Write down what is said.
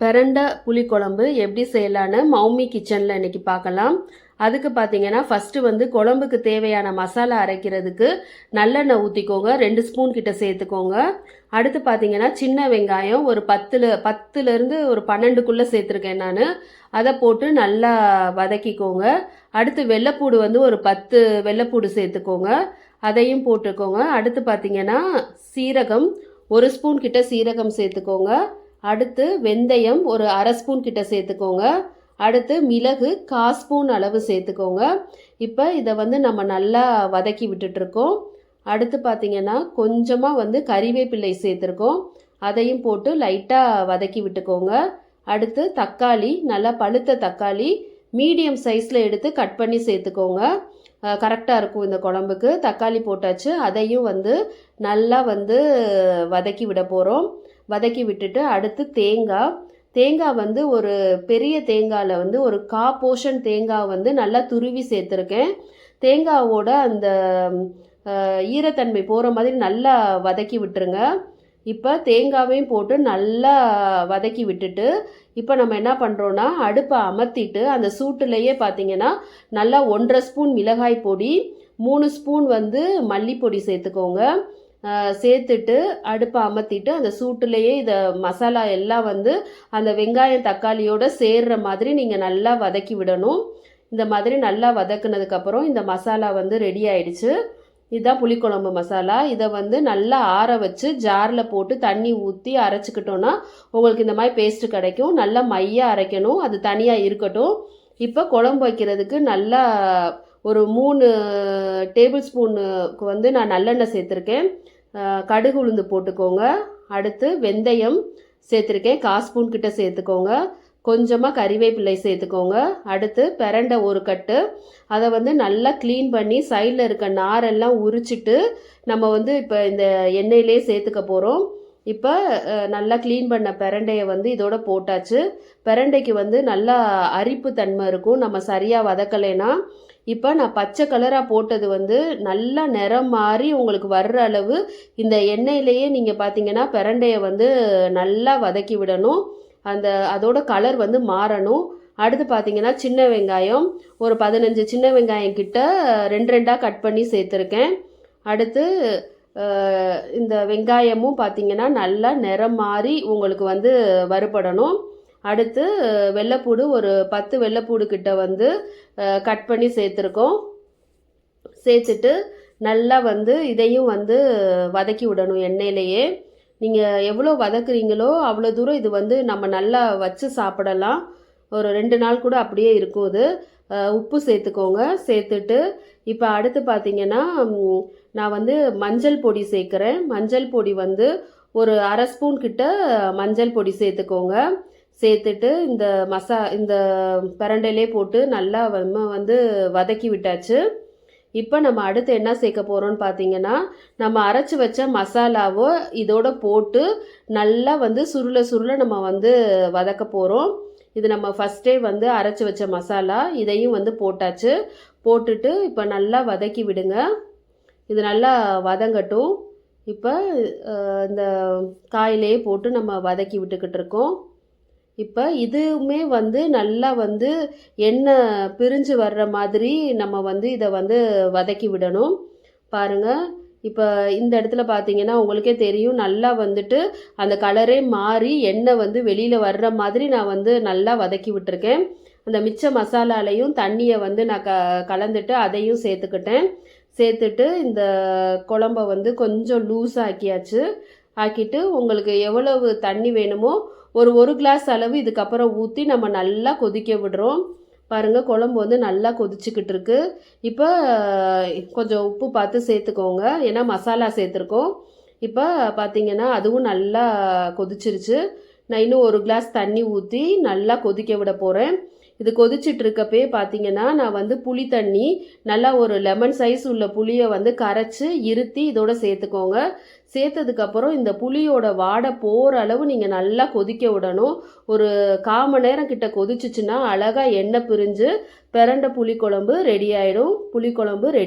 பிரண்ட புளிக்குழம்பு எப்படி செய்யலான்னு மௌமி கிச்சனில் இன்றைக்கி பார்க்கலாம். அதுக்கு பார்த்தீங்கன்னா ஃபஸ்ட்டு வந்து குழம்புக்கு தேவையான மசாலா அரைக்கிறதுக்கு நல்லெண்ணெய் ஊற்றிக்கோங்க ரெண்டு ஸ்பூன் கிட்ட சேர்த்துக்கோங்க. அடுத்து பார்த்தீங்கன்னா சின்ன வெங்காயம் ஒரு பத்தில் பத்துலேருந்து ஒரு பன்னெண்டுக்குள்ளே சேர்த்துருக்கேன் நான். அதை போட்டு நல்லா வதக்கிக்கோங்க. அடுத்து வெள்ளைப்பூடு வந்து ஒரு பத்து வெள்ளைப்பூடு சேர்த்துக்கோங்க. அதையும் போட்டுக்கோங்க. அடுத்து பார்த்தீங்கன்னா சீரகம் ஒரு ஸ்பூன் கிட்ட சீரகம் சேர்த்துக்கோங்க. அடுத்து வெந்தயம் ஒரு அரை ஸ்பூன் கிட்ட சேர்த்துக்கோங்க. அடுத்து மிளகு கா ஸ்பூன் அளவு சேர்த்துக்கோங்க. இப்போ இதை வந்து நம்ம நல்லா வதக்கி விட்டுட்ருக்கோம் அடுத்து பார்த்தீங்கன்னா கொஞ்சமாக வந்து கறிவேப்பிள்ளை சேர்த்துருக்கோம். அதையும் போட்டு லைட்டாக வதக்கி விட்டுக்கோங்க. அடுத்து தக்காளி நல்லா பழுத்த தக்காளி மீடியம் சைஸில் எடுத்து கட் பண்ணி சேர்த்துக்கோங்க. கரெக்டாக இருக்கும் இந்த குழம்புக்கு. தக்காளி போட்டாச்சு. அதையும் வந்து நல்லா வந்து வதக்கி விட போகிறோம் வதக்கி விட்டுட்டு அடுத்து தேங்காய் தேங்காய் வந்து ஒரு பெரிய தேங்காயில் வந்து ஒரு கா போர்ஷன் தேங்காய் வந்து நல்லா துருவி சேர்த்துருக்கேன். தேங்காவோட அந்த ஈரத்தன்மை போகிற மாதிரி நல்லா வதக்கி விட்டுருங்க. இப்போ தேங்காவையும் போட்டு நல்லா வதக்கி விட்டுட்டு இப்போ நம்ம என்ன பண்ணுறோன்னா அடுப்பை அமர்த்திட்டு அந்த சூட்டுலேயே பார்த்தீங்கன்னா நல்லா ஒன்றரை ஸ்பூன் மிளகாய் பொடி மூணு ஸ்பூன் வந்து மல்லிப்பொடி சேர்த்துக்கோங்க. சேர்த்துட்டு அடுப்பை அமர்த்திட்டு அந்த சூட்டுலேயே இதை மசாலா எல்லாம் வந்து அந்த வெங்காயம் தக்காளியோடு சேர்ற மாதிரி நீங்கள் நல்லா வதக்கி விடணும். இந்த மாதிரி நல்லா வதக்குனதுக்கப்புறம் இந்த மசாலா வந்து ரெடி ஆயிடுச்சு. இதுதான் புளிக்குழம்பு மசாலா. இதை வந்து நல்லா ஆற வச்சு ஜாரில் போட்டு தண்ணி ஊற்றி அரைச்சிக்கிட்டோன்னா உங்களுக்கு இந்த மாதிரி பேஸ்ட்டு கிடைக்கும். நல்லா மையாக அரைக்கணும். அது தனியாக இருக்கட்டும். இப்போ குழம்பு வைக்கிறதுக்கு நல்லா ஒரு மூணு டேபிள் ஸ்பூனுக்கு வந்து நான் நல்லெண்ணெய் சேர்த்துருக்கேன். கடுகு உளுந்து போட்டுக்கோங்க. அடுத்து வெந்தயம் சேர்த்துருக்கேன். கால் ஸ்பூன் கிட்ட சேர்த்துக்கோங்க. கொஞ்சமாக கறிவேப்பிலை சேர்த்துக்கோங்க. அடுத்து பிரண்டை ஒரு கட்டு. அதை வந்து நல்லா க்ளீன் பண்ணி சைடில் இருக்க நாரெல்லாம் உரிச்சிட்டு நம்ம வந்து இப்போ இந்த எண்ணெயிலே சேர்த்துக்க போகிறோம் இப்போ நல்லா க்ளீன் பண்ண பிரண்டையை வந்து இதோட போட்டாச்சு. பிரண்டைக்கு வந்து நல்லா அரிப்பு தன்மை இருக்கும். நம்ம சரியாக வதக்கலைன்னா இப்போ நான் பச்சை கலராக போட்டது வந்து நல்லா நிறம் மாறி உங்களுக்கு வர்ற அளவு இந்த எண்ணெயிலேயே நீங்கள் பார்த்தீங்கன்னா பிரண்டையை வந்து நல்லா வதக்கி விடணும். அந்த அதோட கலர் வந்து மாறணும். அடுத்து பார்த்தீங்கன்னா சின்ன வெங்காயம். ஒரு பதினஞ்சு சின்ன வெங்காயம் கிட்ட ரெண்டு ரெண்டாக கட் பண்ணி சேர்த்துருக்கேன். அடுத்து இந்த வெங்காயமும் பார்த்திங்கன்னா நல்லா நிறம் மாறி உங்களுக்கு வந்து வறுபடணும். அடுத்து வெள்ளைப்பூடு ஒரு பத்து வெள்ளைப்பூடு கிட்ட வந்து கட் பண்ணி சேர்த்துருக்கோம். சேர்த்துட்டு நல்லா வந்து இதையும் வந்து வதக்கி விடணும் எண்ணெயிலேயே. நீங்கள் எவ்வளோ வதக்குறீங்களோ அவ்வளோ தூரம் இது வந்து நம்ம நல்லா வச்சு சாப்பிடலாம். ஒரு ரெண்டு நாள் கூட அப்படியே இருக்கும் இது. உப்பு சேர்த்துக்கோங்க. சேர்த்துட்டு இப்போ அடுத்து பார்த்திங்கன்னா நான் வந்து மஞ்சள் பொடி சேர்க்குறேன். மஞ்சள் பொடி வந்து ஒரு அரை ஸ்பூன் கிட்ட மஞ்சள் பொடி சேர்த்துக்கோங்க. சேர்த்துட்டு இந்த மசா இந்த பிரண்டையிலே போட்டு நல்லா வந்து வதக்கி விட்டாச்சு. இப்போ நம்ம அடுத்து என்ன சேர்க்க போகிறோம்னு பார்த்தீங்கன்னா நம்ம அரைச்சி வச்ச மசாலாவோ இதோட போட்டு நல்லா வந்து சுருள சுருள நம்ம வந்து வதக்க போகிறோம் இது நம்ம ஃபஸ்ட்டே வந்து அரைச்சி வச்ச மசாலா இதையும் வந்து போட்டாச்சு. போட்டுட்டு இப்போ நல்லா வதக்கி விடுங்க. இது நல்லா வதங்கட்டும். இப்போ இந்த காயிலே போட்டு நம்ம வதக்கி விட்டுக்கிட்டு இருக்கோம். இப்போ இதுவுமே வந்து நல்லா வந்து எண்ணெய் பிரிஞ்சு வர்ற மாதிரி நம்ம வந்து இதை வந்து வதக்கி விடணும். பாருங்கள் இப்போ இந்த இடத்துல பார்த்தீங்கன்னா உங்களுக்கே தெரியும். நல்லா வந்துட்டு அந்த கலரே மாறி எண்ணெய் வந்து வெளியில் வர்ற மாதிரி நான் வந்து நல்லா வதக்கி விட்டுருக்கேன். அந்த மிச்ச மசாலாலையும் தண்ணியை வந்து நான் க கலந்துட்டு அதையும் சேர்த்துக்கிட்டேன். சேர்த்துட்டு இந்த குழம்ப வந்து கொஞ்சம் லூஸ் ஆக்கியாச்சு. ஆக்கிட்டு உங்களுக்கு எவ்வளவு தண்ணி வேணுமோ ஒரு ஒரு கிளாஸ் அளவு இதுக்கப்புறம் ஊற்றி நம்ம நல்லா கொதிக்க விடுறோம். பாருங்கள் குழம்பு வந்து நல்லா கொதிச்சுக்கிட்டு இருக்கு. இப்போ கொஞ்சம் உப்பு பார்த்து சேர்த்துக்கோங்க. ஏன்னா மசாலா சேர்த்துருக்கோம். இப்போ பார்த்தீங்கன்னா அதுவும் நல்லா கொதிச்சிருச்சு. நான் இன்னும் ஒரு கிளாஸ் தண்ணி ஊற்றி நல்லா கொதிக்க விட போகிறேன் இது கொதிச்சுட்டு இருக்கப்பே பார்த்தீங்கன்னா நான் வந்து புளி தண்ணி நல்லா ஒரு லெமன் சைஸ் உள்ள புளியை வந்து கரைச்சி இருத்தி இதோட சேர்த்துக்கோங்க. சேர்த்ததுக்கப்புறம் இந்த புளியோட வாடை போகிற அளவு நீங்கள் நல்லா கொதிக்க விடணும். ஒரு காம நேரம் கிட்ட கொதிச்சிச்சுன்னா அழகாக எண்ணெய் பிரிஞ்சு பிறண்ட புளிக்குழம்பு ரெடி ஆகிடும் புளிக்குழம்பு ரெடி